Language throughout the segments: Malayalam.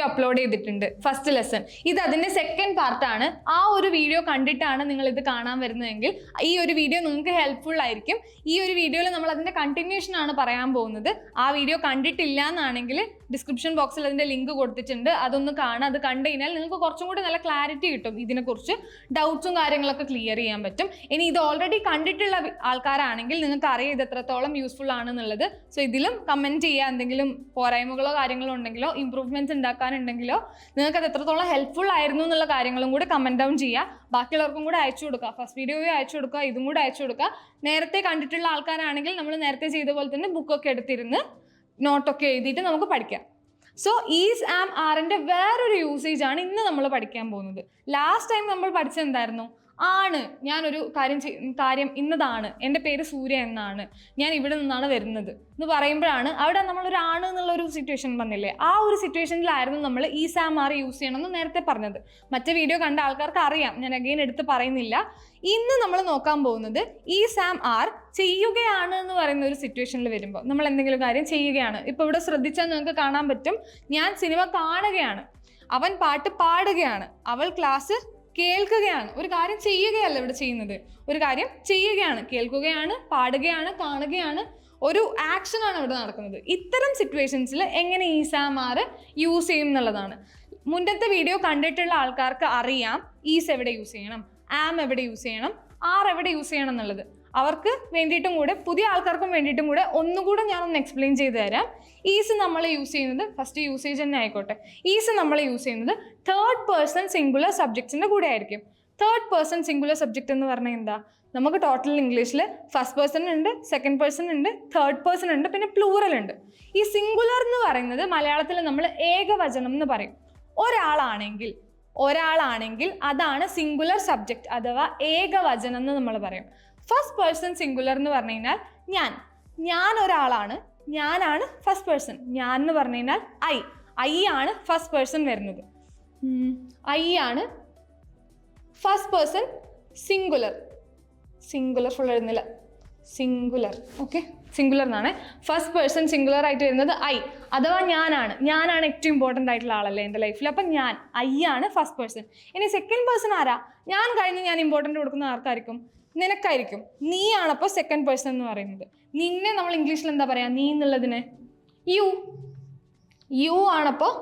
വീഡിയോ അപ്ലോഡ് ചെയ്തിട്ടുണ്ട്. ഫസ്റ്റ് ലെസൺ ഇത് അതിന്റെ സെക്കൻഡ് പാർട്ടാണ് ആ ഒരു വീഡിയോ കണ്ടിട്ടാണ് നിങ്ങൾ ഇത് കാണാൻ വരുന്നതെങ്കിൽ ഈ ഒരു വീഡിയോ നിങ്ങൾക്ക് ഹെൽപ്ഫുൾ ആയിരിക്കും. ഈ ഒരു വീഡിയോയിൽ നമ്മൾ അതിന്റെ കണ്ടിന്യൂഷൻ ആണ് പറയാൻ പോകുന്നത്. ആ വീഡിയോ കണ്ടിട്ടില്ല എന്നാണെങ്കിൽ ഡിസ്ക്രിപ്ഷൻ ബോക്സിൽ അതിന്റെ ലിങ്ക് കൊടുത്തിട്ടുണ്ട്. അതൊന്ന് കാണുക. അത് കണ്ടു കഴിഞ്ഞാൽ നിങ്ങൾക്ക് കുറച്ചും കൂടി നല്ല ക്ലാരിറ്റി കിട്ടും. ഇതിനെക്കുറിച്ച് ഡൗട്ട്സും കാര്യങ്ങളൊക്കെ ക്ലിയർ ചെയ്യാൻ പറ്റും. ഇനി ഇത് ഓൾറെഡി കണ്ടിട്ടുള്ള ആൾക്കാരാണെങ്കിൽ നിങ്ങൾക്ക് അറിയാം ഇത് എത്രത്തോളം യൂസ്ഫുൾ ആണെന്നുള്ളത്. സോ ഇതിലും കമന്റ് ചെയ്യുക എന്തെങ്കിലും പോരായ്മകളോ കാര്യങ്ങളോ ഉണ്ടെങ്കിലോ ഇമ്പ്രൂവ്മെന്റ്സ് ഉണ്ടാക്കാനുണ്ടെങ്കിലോ നിങ്ങൾക്ക് അത് എത്രത്തോളം ഹെൽപ്ഫുൾ ആയിരുന്നു എന്നുള്ള കാര്യങ്ങളും കൂടി കമന്റ് ഡൗൺ ചെയ്യുക ബാക്കിയുള്ളവർക്കും കൂടെ അയച്ചു കൊടുക്കുക ഫസ്റ്റ് വീഡിയോയും അയച്ചു കൊടുക്കുക ഇതും കൂടെ അയച്ചു കൊടുക്കുക നേരത്തെ കണ്ടിട്ടുള്ള ആൾക്കാരാണെങ്കിൽ നമ്മൾ നേരത്തെ ചെയ്ത പോലെ തന്നെ ബുക്കൊക്കെ എടുത്തിരുന്ന് നോട്ടൊക്കെ എഴുതിയിട്ട് നമുക്ക് പഠിക്കാം. സോ ഈസ് ആം ആറിന്റെ വേറൊരു യൂസേജ് ആണ് ഇന്ന് നമ്മൾ പഠിക്കാൻ പോകുന്നത്. ലാസ്റ്റ് ടൈം നമ്മൾ പഠിച്ചത് എന്തായിരുന്നു? ആണ്. ഞാനൊരു കാര്യം കാര്യം ഇന്നതാണ്. എന്റെ പേര് സൂര്യ എന്നാണ്. ഞാൻ ഇവിടെ നിന്നാണ് വരുന്നത്. എന്ന് പറയുമ്പോഴാണ് അവിടെ നമ്മളൊരു ആണ് എന്നുള്ള ഒരു സിറ്റുവേഷൻ വന്നില്ലേ? ആ ഒരു സിറ്റുവേഷനിലായിരുന്നു നമ്മൾ ഈ സാം ആർ യൂസ് ചെയ്യണമെന്ന് നേരത്തെ പറഞ്ഞത്. മറ്റേ വീഡിയോ കണ്ട ആൾക്കാർക്ക് അറിയാം. ഞാൻ അഗെയിൻ എടുത്ത് പറയുന്നില്ല. ഇന്ന് നമ്മൾ നോക്കാൻ പോകുന്നത് ഈ സാം ആർ ചെയ്യുകയാണ് എന്ന് പറയുന്ന ഒരു സിറ്റുവേഷനിൽ വരുമ്പോൾ നമ്മൾ എന്തെങ്കിലും കാര്യം ചെയ്യുകയാണ്. ഇപ്പോൾ ഇവിടെ ശ്രദ്ധിച്ചാൽ നിങ്ങൾക്ക് കാണാൻ പറ്റും. ഞാൻ സിനിമ കാണുകയാണ്. അവൻ പാട്ട് പാടുകയാണ്. അവൾ ക്ലാസ് കേൾക്കുകയാണ്. ഒരു കാര്യം ചെയ്യുകയല്ല ഇവിടെ ചെയ്യുന്നത്. ഒരു കാര്യം ചെയ്യുകയാണ്. കേൾക്കുകയാണ് പാടുകയാണ് കാണുകയാണ്. ഒരു ആക്ഷനാണ് ഇവിടെ നടക്കുന്നത്. ഇത്തരം സിറ്റുവേഷൻസിൽ എങ്ങനെ ഈസാമാർ സാമാർ യൂസ് ചെയ്യും എന്നുള്ളതാണ്. മുന്നത്തെ വീഡിയോ കണ്ടിട്ടുള്ള ആൾക്കാർക്ക് അറിയാം ഈസ് എവിടെ യൂസ് ചെയ്യണം ആം എവിടെ യൂസ് ചെയ്യണം ആർ എവിടെ യൂസ് ചെയ്യണം എന്നുള്ളത്. അവർക്ക് വേണ്ടിയിട്ടും കൂടെ പുതിയ ആൾക്കാർക്കും വേണ്ടിയിട്ടും കൂടെ ഒന്നുകൂടെ ഞാനൊന്ന് എക്സ്പ്ലെയിൻ ചെയ്ത് തരാം. ഈസ് നമ്മൾ യൂസ് ചെയ്യുന്നത് ഫസ്റ്റ് യൂസേജ് തന്നെ ആയിക്കോട്ടെ. ഈസ് നമ്മൾ യൂസ് ചെയ്യുന്നത് തേർഡ് പേഴ്സൺ സിംഗുലർ സബ്ജക്ട്സിന്റെ കൂടെ ആയിരിക്കും. തേർഡ് പേഴ്സൺ സിംഗുലർ സബ്ജക്റ്റ് എന്ന് പറഞ്ഞാൽ എന്താ? നമുക്ക് ടോട്ടൽ ഇംഗ്ലീഷിൽ ഫസ്റ്റ് പേഴ്സൺ ഉണ്ട് സെക്കൻഡ് പേഴ്സൺ ഉണ്ട് തേർഡ് പേഴ്സൺ ഉണ്ട് പിന്നെ പ്ലൂറൽ ഉണ്ട്. ഈ സിംഗുലർ എന്ന് പറയുന്നത് മലയാളത്തിൽ നമ്മൾ ഏകവചനം എന്ന് പറയും. ഒരാളാണെങ്കിൽ ഒരാളാണെങ്കിൽ അതാണ് സിംഗുലർ സബ്ജക്റ്റ് അഥവാ ഏകവചനം എന്ന് നമ്മൾ പറയും. ഫസ്റ്റ് പേഴ്സൺ സിംഗുലർ എന്ന് പറഞ്ഞു കഴിഞ്ഞാൽ ഞാൻ. ഞാൻ ഒരാളാണ്. ഞാനാണ് ഫസ്റ്റ് പേഴ്സൺ ഞാൻ എന്ന് പറഞ്ഞു കഴിഞ്ഞാൽ ഐ ഐ ആണ് ഫസ്റ്റ് പേഴ്സൺ വരുന്നത്. ഐ ആണ് first person singular singular full എഴുതുന്നില്ല സിംഗുലർ ഓക്കെ സിംഗുലർ എന്നാണ്. ഫസ്റ്റ് പേഴ്സൺ സിംഗുലർ ആയിട്ട് വരുന്നത് ഐ അഥവാ ഞാനാണ്. ഞാനാണ് ഏറ്റവും ഇമ്പോർട്ടന്റ് ആയിട്ടുള്ള ആളല്ലേ എന്റെ ലൈഫിൽ അപ്പം ഞാൻ. ഐ ആണ് ഫസ്റ്റ് പേഴ്സൺ ഇനി സെക്കൻഡ് പേഴ്സൺ ആരാ? ഞാൻ കഴിഞ്ഞ് ഞാൻ ഇമ്പോർട്ടന്റ് കൊടുക്കുന്ന ആർക്കായിരിക്കും? നിനക്കായിരിക്കും. നീ ആണപ്പോൾ സെക്കൻഡ് പേഴ്സൺ എന്ന് പറയുന്നത്. നിന്നെ നമ്മൾ ഇംഗ്ലീഷിൽ എന്താ പറയാ? നീ എന്നുള്ളതിനെ. യു യു ആണപ്പോൾ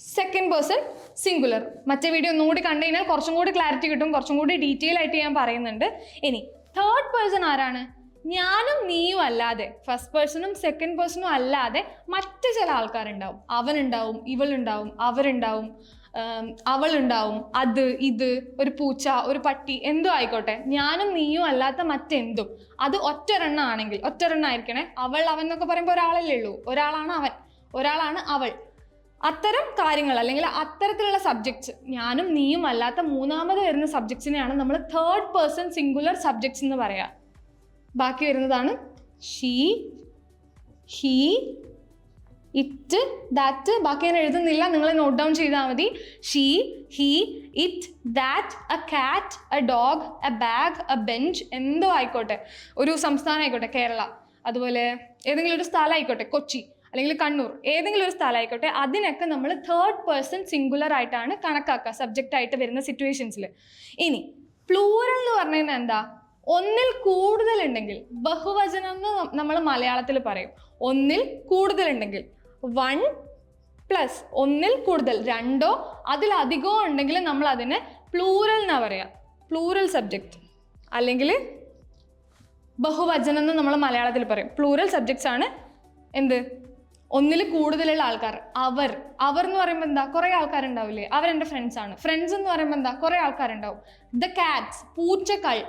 സെക്കൻഡ് പേഴ്സൺ സിംഗുലർ മറ്റേ വീഡിയോ ഒന്നുകൂടി കണ്ടു കഴിഞ്ഞാൽ കുറച്ചും കൂടി ക്ലാരിറ്റി കിട്ടും കുറച്ചും കൂടി ഡീറ്റെയിൽ ആയിട്ട് ഞാൻ പറയുന്നുണ്ട്. ഇനി തേർഡ് പേഴ്സൺ ആരാണ്? ഞാനും നീയും അല്ലാതെ ഫസ്റ്റ് പേഴ്സണും സെക്കൻഡ് പേഴ്സണും അല്ലാതെ മറ്റു ചില ആൾക്കാരുണ്ടാവും. അവനുണ്ടാവും ഇവളുണ്ടാവും അവരുണ്ടാവും. അവളുണ്ടാവും. അത് ഇത് ഒരു പൂച്ച ഒരു പട്ടി എന്തോ ആയിക്കോട്ടെ. ഞാനും നീയും അല്ലാത്ത മറ്റെന്തും. അത് ഒറ്റൊരെണ്ണം ആണെങ്കിൽ ഒറ്റൊരെണ്ണം ആയിരിക്കണേ. അവൾ അവൻ എന്നൊക്കെ പറയുമ്പോൾ ഒരാളല്ലേ ഉള്ളൂ. ഒരാളാണ് അവൻ. ഒരാളാണ് അവൾ. അത്തരം കാര്യങ്ങൾ അല്ലെങ്കിൽ അത്തരത്തിലുള്ള സബ്ജക്ട്സ് ഞാനും നീയും അല്ലാത്ത മൂന്നാമത് വരുന്ന സബ്ജക്ട്സിനെയാണ് നമ്മൾ തേർഡ് പേഴ്സൺ സിംഗുലർ സബ്ജക്ട്സ് എന്ന് പറയാ. ബാക്കി വരുന്നതാണ് ഷീ ഹീ ഇറ്റ് ദാറ്റ് ബാക്കി ഞാൻ എഴുതുന്നില്ല നിങ്ങൾ നോട്ട് ഡൗൺ ചെയ്താൽ മതി. She he it that a cat a dog a bag a bench എന്തോ ആയിക്കോട്ടെ. ഒരു സംസ്ഥാനം ആയിക്കോട്ടെ കേരള. അതുപോലെ ഏതെങ്കിലും ഒരു സ്ഥലം ആയിക്കോട്ടെ കൊച്ചി അല്ലെങ്കിൽ കണ്ണൂർ. ഏതെങ്കിലും ഒരു സ്ഥലം ആയിക്കോട്ടെ അതിനൊക്കെ നമ്മൾ തേർഡ് പേഴ്സൺ സിംഗുലർ ആയിട്ടാണ് കണക്കാക്കുക സബ്ജക്റ്റ് ആയിട്ട് വരുന്ന സിറ്റുവേഷൻസിൽ ഇനി പ്ലൂറൽ എന്ന് പറഞ്ഞാൽ എന്താ? ഒന്നിൽ കൂടുതലുണ്ടെങ്കിൽ ബഹുവചനം എന്ന് നമ്മൾ മലയാളത്തിൽ പറയും. ഒന്നിൽ കൂടുതലുണ്ടെങ്കിൽ വൺ പ്ലസ് ഒന്നിൽ കൂടുതൽ രണ്ടോ അതിലധികമോ ഉണ്ടെങ്കിൽ നമ്മൾ അതിനെ പ്ലൂറൽ എന്നാ പറയുക പ്ലൂറൽ സബ്ജക്റ്റ് അല്ലെങ്കിൽ ബഹുവചനം എന്ന് നമ്മൾ മലയാളത്തിൽ പറയും. പ്ലൂറൽ സബ്ജക്ട്സ് ആണ് എന്ത്? ഒന്നിൽ കൂടുതലുള്ള ആൾക്കാർ. അവർ. അവർ എന്ന് പറയുമ്പോൾ എന്താ? കുറേ ആൾക്കാരുണ്ടാവില്ലേ? അവരെന്റെ ഫ്രണ്ട്സ് ആണ്. ഫ്രണ്ട്സ് എന്ന് പറയുമ്പോൾ എന്താ? കുറേ ആൾക്കാരുണ്ടാവും. ദ കാറ്റ്സ് പൂച്ചകൾ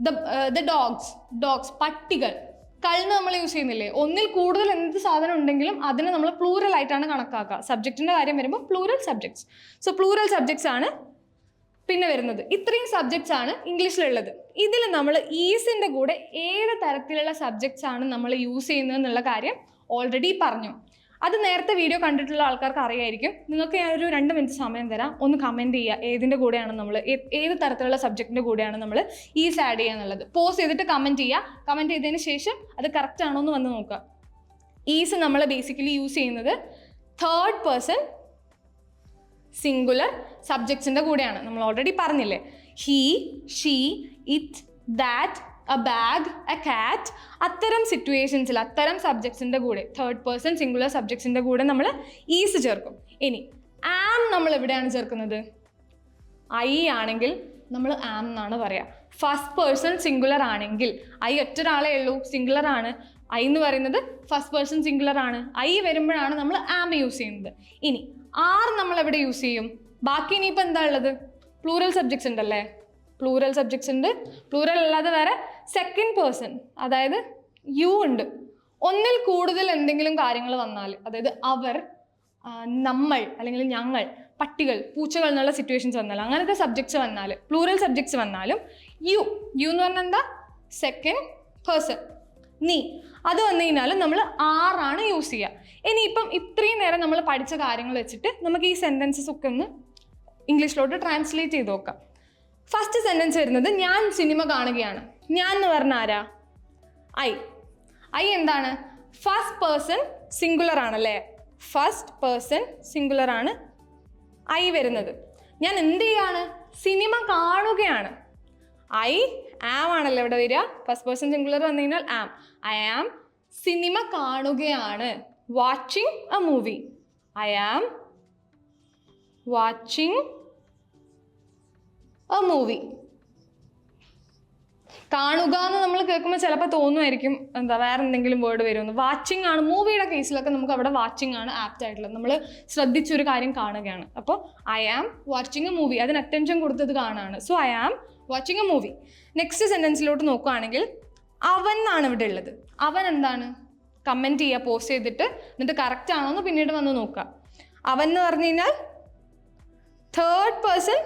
ദ ദ ഡോഗ്സ് ഡോഗ്സ് പട്ടികൾ. കള്ന്ന് നമ്മൾ യൂസ് ചെയ്യുന്നില്ലേ? ഒന്നിൽ കൂടുതൽ എന്ത് സാധനം ഉണ്ടെങ്കിലും അതിനെ നമ്മൾ പ്ലൂറൽ ആയിട്ടാണ് കണക്കാക്കുക. സബ്ജക്റ്റിന്റെ കാര്യം വരുമ്പോൾ plural subjects so plural subjects ആണ് പിന്നെ വരുന്നത്. ഇത്രയും സബ്ജക്ട്സ് ആണ് ഇംഗ്ലീഷിലുള്ളത്. ഇതിൽ നമ്മൾ ഈസിന്റെ കൂടെ ഏത് തരത്തിലുള്ള സബ്ജക്ട്സ് ആണ് നമ്മൾ യൂസ് ചെയ്യുന്നത് എന്നുള്ള കാര്യം ഓൾറെഡി പറഞ്ഞു. അത് നേരത്തെ വീഡിയോ കണ്ടിട്ടുള്ള ആൾക്കാർക്ക് അറിയായിരിക്കും. നിങ്ങൾക്ക് ഞാൻ ഒരു രണ്ട് മിനിറ്റ് സമയം തരാം. ഒന്ന് കമന്റ് ചെയ്യുക. ഏതിന്റെ കൂടെയാണ് നമ്മൾ ഏത് തരത്തിലുള്ള സബ്ജക്റ്റിന്റെ കൂടെയാണ് നമ്മൾ ഈസ് ആഡ് ചെയ്യുക എന്നുള്ളത്. പോസ്റ്റ് ചെയ്തിട്ട് കമന്റ് ചെയ്യുക. കമന്റ് ചെയ്തതിന് ശേഷം അത് കറക്റ്റ് ആണോ എന്ന് വന്ന് നോക്കുക. ഈസ് നമ്മൾ ബേസിക്കലി യൂസ് ചെയ്യുന്നത് തേർഡ് പേഴ്സൺ സിംഗുലർ സബ്ജക്ട്സിന്റെ കൂടെയാണ്. നമ്മൾ ഓൾറെഡി പറഞ്ഞില്ലേ? He she it that a bag a cat അത്തരം സിറ്റുവേഷൻസിൽ അത്തരം സബ്ജക്ട്സിന്റെ കൂടെ തേർഡ് പേഴ്സൺ സിംഗുലർ സബ്ജക്ട്സിന്റെ കൂടെ നമ്മൾ ഈസ് ചേർക്കും. ഇനി ആം നമ്മൾ എവിടെയാണ് ചേർക്കുന്നത്? ഐ ആണെങ്കിൽ നമ്മൾ ആം എന്നാണ് പറയുക ഫസ്റ്റ് പേഴ്സൺ സിംഗുലർ ആണെങ്കിൽ ഐ ഒറ്റ ഒരാളെ ഉള്ളൂ സിംഗുലർ ആണ്. ഐ എന്ന് പറയുന്നത് ഫസ്റ്റ് പേഴ്സൺ സിംഗുലർ ആണ്. ഐ വരുമ്പോഴാണ് നമ്മൾ ആം യൂസ് ചെയ്യുന്നത്. ഇനി ആർ നമ്മൾ എവിടെ യൂസ് ചെയ്യും? ബാക്കി ഇനിയിപ്പോൾ എന്താ ഉള്ളത്? പ്ലൂറൽ സബ്ജക്ട്സ് ഉണ്ടല്ലേ? പ്ലൂറൽ സബ്ജക്ട്സ് ഉണ്ട്. പ്ലൂറൽ അല്ലാതെ വേറെ സെക്കൻഡ് പേഴ്സൺ അതായത് യു ഉണ്ട്. ഒന്നിൽ കൂടുതൽ എന്തെങ്കിലും കാര്യങ്ങൾ വന്നാൽ അതായത് അവർ നമ്മൾ അല്ലെങ്കിൽ ഞങ്ങൾ പട്ടികൾ പൂച്ചകൾ എന്നുള്ള സിറ്റുവേഷൻസ് വന്നാൽ അങ്ങനത്തെ സബ്ജക്ട്സ് വന്നാൽ പ്ലൂറൽ സബ്ജക്ട്സ് വന്നാലും യു യു എന്ന് പറഞ്ഞാൽ എന്താ? സെക്കൻഡ് പേഴ്സൺ നീ അത് വന്നു കഴിഞ്ഞാൽ നമ്മൾ ആറാണ് യൂസ് ചെയ്യുക. ഇനിയിപ്പം ഇത്രയും നേരം നമ്മൾ പഠിച്ച കാര്യങ്ങൾ വെച്ചിട്ട് നമുക്ക് ഈ സെന്റൻസസ് ഒക്കെ ഒന്ന് ഇംഗ്ലീഷിലോട്ട് ട്രാൻസ്ലേറ്റ് ചെയ്ത് നോക്കാം. ഫസ്റ്റ് സെന്റൻസ് വരുന്നത് ഞാൻ സിനിമ കാണുകയാണ്. ഞാൻ എന്ന് പറഞ്ഞ ആരാ? ഐ ഐ എന്താണ്? ഫസ്റ്റ് പേഴ്സൺ സിംഗുലർ ആണല്ലേ? ഫസ്റ്റ് പേഴ്സൺ സിംഗുലർ ആണ് ഐ വരുന്നത്. ഞാൻ എന്ത് ചെയ്യാണ്? സിനിമ കാണുകയാണ്. ഐ ആം ആണല്ലോ ഇവിടെ വരിക. ഫസ്റ്റ് പേഴ്സൺ സിംഗുലർ വന്നു കഴിഞ്ഞാൽ ആം ഐ ആം സിനിമ കാണുകയാണ്. Watching a movie I am watching a movie കാണുക എന്ന് നമ്മൾ കേൾക്കുമ്പോൾ ചിലപ്പോൾ തോന്നുമായിരിക്കും. എന്താ വേറെ എന്തെങ്കിലും വേർഡ് വരുമെന്ന്. വാച്ചിങ് ആണ് മൂവിയുടെ കേസിലൊക്കെ നമുക്ക് അവിടെ വാച്ചിങ് ആണ് ആപ്റ്റ് ആയിട്ടുള്ളത്. നമ്മൾ ശ്രദ്ധിച്ചൊരു കാര്യം കാണുകയാണ്. അപ്പോൾ I am watching a movie അതിന് അറ്റൻഷൻ കൊടുത്തത് കാണാണ്. So I am watching a movie next സെന്റൻസിലോട്ട് നോക്കുകയാണെങ്കിൽ അവൻ എന്നാണ് ഇവിടെ ഉള്ളത്. അവൻ എന്താണ്? കമന്റ് ചെയ്യുക പോസ്റ്റ് ചെയ്തിട്ട് എന്നിട്ട് കറക്റ്റ് ആണോ എന്ന് പിന്നീട് വന്ന് നോക്കുക. അവൻ എന്ന് പറഞ്ഞു കഴിഞ്ഞാൽ തേർഡ് പേഴ്സൺ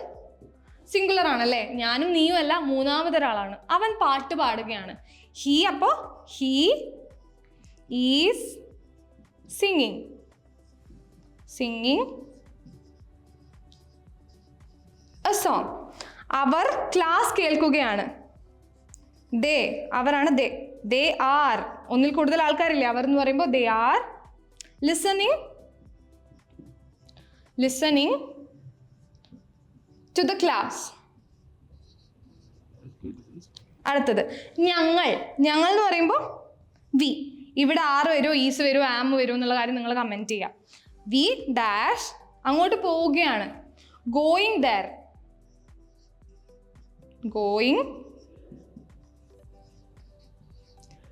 സിംഗുലർ ആണല്ലേ? ഞാനും നീയും അല്ല മൂന്നാമതൊരാളാണ്. അവൻ പാട്ട് പാടുകയാണ്. ഹീ അപ്പോ he is singing singing a song our class കേൾക്കുകയാണ്. ദേ അവരാണ് ദേ ദേ ആർ ഒന്നിൽ കൂടുതൽ ആൾക്കാരില്ലേ? അവർ എന്ന് പറയുമ്പോൾ they are listening listening to the class അടുത്തത്. ഞങ്ങൾ ഞങ്ങൾ എന്ന് പറയുമ്പോൾ വി ഇവിടെ ആറ് വരുമോ ഈസ് വരുമോ ആം വരുമോ എന്നുള്ള കാര്യം നിങ്ങൾ കമന്റ് ചെയ്യാം വി ഡാഷ് അങ്ങോട്ട് പോവുകയാണ്. ഗോയിങ് ദർ ഗോയിങ്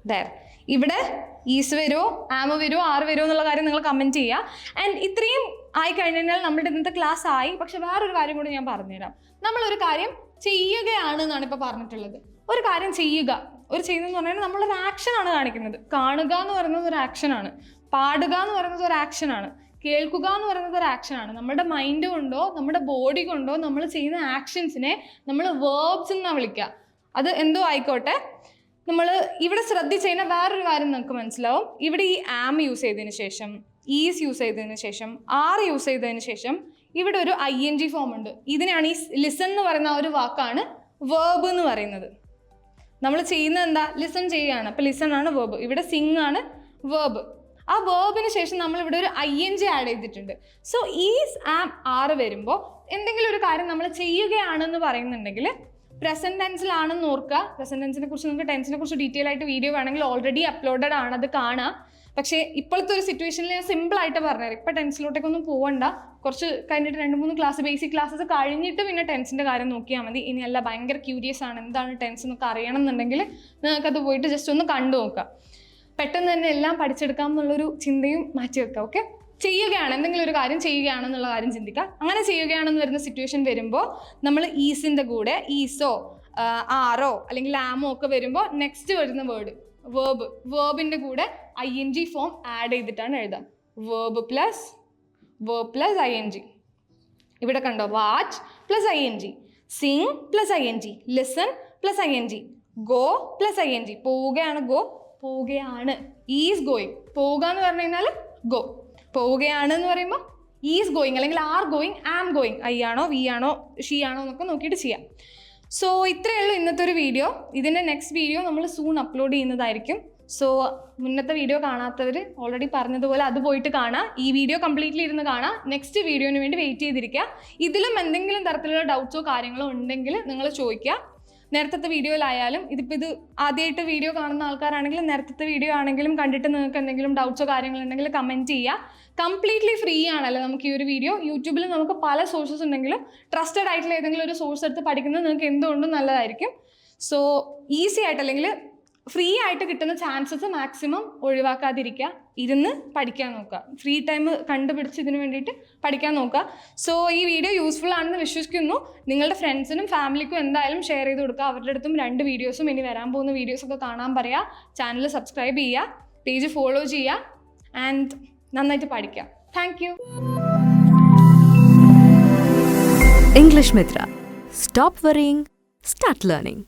ദർ ഇവിടെ ഈസ് വരുമോ ആമ വരുമോ ആറ് വരുമോ എന്നുള്ള കാര്യം നിങ്ങൾ കമന്റ് ചെയ്യുക. ആൻഡ് ഇത്രയും ആയി കഴിഞ്ഞാൽ നമ്മുടെ ഇന്നത്തെ ക്ലാസ് ആയി. പക്ഷെ വേറൊരു കാര്യം കൂടി ഞാൻ പറഞ്ഞുതരാം. നമ്മളൊരു കാര്യം ചെയ്യുകയാണ് എന്നാണ് ഇപ്പോൾ പറഞ്ഞിട്ടുള്ളത്. ഒരു കാര്യം ചെയ്യുക. ഒരു ചെയ്യുന്നതെന്ന് പറഞ്ഞാൽ നമ്മളൊരു ആക്ഷനാണ് കാണിക്കുന്നത്. കാണുക എന്ന് പറയുന്നത് ഒരു ആക്ഷനാണ് പാടുക എന്ന് പറയുന്നത് ഒരു ആക്ഷനാണ് കേൾക്കുക എന്ന് പറയുന്നത് ഒരു ആക്ഷനാണ് നമ്മുടെ മൈൻഡ് കൊണ്ടോ നമ്മുടെ ബോഡി കൊണ്ടോ നമ്മൾ ചെയ്യുന്ന ആക്ഷൻസിനെ നമ്മൾ വേർബ്സ് എന്നാണ് വിളിക്കുക. അത് എന്തോ ആയിക്കോട്ടെ? നമ്മൾ ഇവിടെ ശ്രദ്ധിച്ച് കഴിഞ്ഞാൽ വേറൊരു കാര്യം നിങ്ങൾക്ക് മനസ്സിലാവും. ഇവിടെ ഈ ആം യൂസ് ചെയ്തതിന് ശേഷം ഈസ് യൂസ് ചെയ്തതിന് ശേഷം ആർ യൂസ് ചെയ്തതിന് ശേഷം ഇവിടെ ഒരു ഐ എൻ ജി ഫോം ഉണ്ട്. ഇതിനാണ് ഈ ലിസൺ എന്ന് പറയുന്ന ഒരു വാക്കാണ് വേർബ് എന്ന് പറയുന്നത്. നമ്മൾ ചെയ്യുന്നത് എന്താ? ലിസൺ ചെയ്യുകയാണ്. അപ്പോൾ ലിസൺ ആണ് വേർബ് ഇവിടെ സിങ് ആണ് വേർബ് ആ വേർബിന് ശേഷം നമ്മൾ ഇവിടെ ഒരു ഐ എൻ ജി ആഡ് ചെയ്തിട്ടുണ്ട്. സോ ഈസ് ആം ആർ വരുമ്പോൾ എന്തെങ്കിലും ഒരു കാര്യം നമ്മൾ ചെയ്യുകയാണെന്ന് പറയുന്നുണ്ടെങ്കിൽ പ്രസന്റ് ടെൻസിലാണെന്ന് ഓർക്കുക. പ്രസന്റ് ടെൻസിനെ കുറിച്ച് നിങ്ങൾക്ക് ടെൻസിനെ കുറിച്ച് ഡീറ്റെയിൽ ആയിട്ട് വീഡിയോ വേണമെങ്കിൽ ഓൾറെഡി അപ്ലോഡഡ് ആണ് അത് കാണാം. പക്ഷേ ഇപ്പോഴത്തെ ഒരു സിറ്റുവേഷനിൽ ഞാൻ സിമ്പിൾ ആയിട്ട് പറഞ്ഞുതരാം. ഇപ്പം ടെൻസിലോട്ടേക്കൊന്നും പോകണ്ട കുറച്ച് കഴിഞ്ഞിട്ട് രണ്ട് മൂന്ന് ക്ലാസ് ബേസിക് ക്ലാസ്സസ് കഴിഞ്ഞിട്ട് പിന്നെ ടെൻസിന്റെ കാര്യം നോക്കിയാൽ മതി. ഇനി അല്ല ഭയങ്കര ക്യൂരിയസ് ആണ്. എന്താണ് ടെൻസ് എന്നൊക്കെ അറിയണം എന്നുണ്ടെങ്കിൽ നിങ്ങൾക്കത് പോയിട്ട് ജസ്റ്റ് ഒന്ന് കണ്ടു നോക്കുക പെട്ടെന്ന് തന്നെ എല്ലാം പഠിച്ചെടുക്കാം എന്നുള്ളൊരു ചിന്തയും മാറ്റി വെക്കുക ഓക്കെ ചെയ്യുകയാണ് എന്തെങ്കിലും ഒരു കാര്യം ചെയ്യുകയാണെന്നുള്ള കാര്യം ചിന്തിക്കുക. അങ്ങനെ ചെയ്യുകയാണെന്ന് വരുന്ന സിറ്റുവേഷൻ വരുമ്പോൾ നമ്മൾ ഈസിന്റെ കൂടെ ഈസോ ആറോ അല്ലെങ്കിൽ ആമോ ഒക്കെ വരുമ്പോൾ നെക്സ്റ്റ് വരുന്ന വേർഡ് വേർബ് വേർബിന്റെ കൂടെ I N G form add ചെയ്തിട്ടാണ് എഴുതാം. Verb plus verb plus I N G ഇവിടെ കണ്ടോ watch plus I N G sing plus I N G listen plus I N G go plus I N G പോവുകയാണ് ഗോ പോവുകയാണ്. ഈസ് ഗോയിങ് പോവുക എന്ന് പറഞ്ഞു കഴിഞ്ഞാൽ ഗോ പോവുകയാണ് എന്ന് പറയുമ്പോൾ ഈസ് ഗോയിങ് അല്ലെങ്കിൽ are going am going I ആണോ വി ആണോ ഷീ ആണോ എന്നൊക്കെ നോക്കിയിട്ട് ചെയ്യാം. സോ ഇത്രയേ ഉള്ളൂ ഇന്നത്തെ ഒരു വീഡിയോ ഇതിന്റെ നെക്സ്റ്റ് വീഡിയോ നമ്മൾ സൂൺ അപ്ലോഡ് ചെയ്യുന്നതായിരിക്കും. സോ മുന്നത്തെ വീഡിയോ കാണാത്തവർ ഓൾറെഡി പറഞ്ഞതുപോലെ അത് പോയിട്ട് കാണാം. ഈ വീഡിയോ കംപ്ലീറ്റ്ലി ഇരുന്ന് കാണാം. നെക്സ്റ്റ് വീഡിയോന് വേണ്ടി വെയിറ്റ് ചെയ്തിരിക്കുക. ഇതിലും എന്തെങ്കിലും തരത്തിലുള്ള ഡൗട്ട്സോ കാര്യങ്ങളോ ഉണ്ടെങ്കിൽ നിങ്ങൾ ചോദിക്കുക. നേരത്തെ വീഡിയോയിലായാലും ഇതിപ്പോൾ ഇത് ആദ്യമായിട്ട് വീഡിയോ കാണുന്ന ആൾക്കാരാണെങ്കിലും നേരത്തെ വീഡിയോ ആണെങ്കിലും കണ്ടിട്ട് നിങ്ങൾക്ക് എന്തെങ്കിലും ഡൗട്ട്സോ കാര്യങ്ങളുണ്ടെങ്കിൽ കമന്റ് ചെയ്യുക കംപ്ലീറ്റ്ലി ഫ്രീ ആണല്ലോ നമുക്ക് ഈ ഒരു വീഡിയോ. യൂട്യൂബിൽ നമുക്ക് പല സോഴ്സസ് ഉണ്ടെങ്കിലും ട്രസ്റ്റഡ് ആയിട്ടുള്ള ഏതെങ്കിലും ഒരു സോഴ്സ് എടുത്ത് പഠിക്കുന്നത് നിങ്ങൾക്ക് എന്തുകൊണ്ടും നല്ലതായിരിക്കും. സോ ഈസി ആയിട്ട് അല്ലെങ്കിൽ ഫ്രീ ആയിട്ട് കിട്ടുന്ന ചാൻസസ് മാക്സിമം ഒഴിവാക്കാതിരിക്കുക. ഇരുന്ന് പഠിക്കാൻ നോക്കുക. ഫ്രീ ടൈം കണ്ടുപിടിച്ച് ഇതിന് വേണ്ടിയിട്ട് പഠിക്കാൻ നോക്കുക. സോ ഈ വീഡിയോ യൂസ്ഫുൾ ആണെന്ന് വിശ്വസിക്കുന്നു. നിങ്ങളുടെ ഫ്രണ്ട്സിനും ഫാമിലിക്കും എന്തായാലും ഷെയർ ചെയ്ത് കൊടുക്കുക. അവരുടെ അടുത്തും രണ്ട് വീഡിയോസും ഇനി വരാൻ പോകുന്ന വീഡിയോസൊക്കെ കാണാൻ പറയുക ചാനൽ സബ്സ്ക്രൈബ് ചെയ്യുക. പേജ് ഫോളോ ചെയ്യുക. ആൻഡ് നന്നായിട്ട് പഠിക്കുക. Thank you English Mitra stop worrying start learning.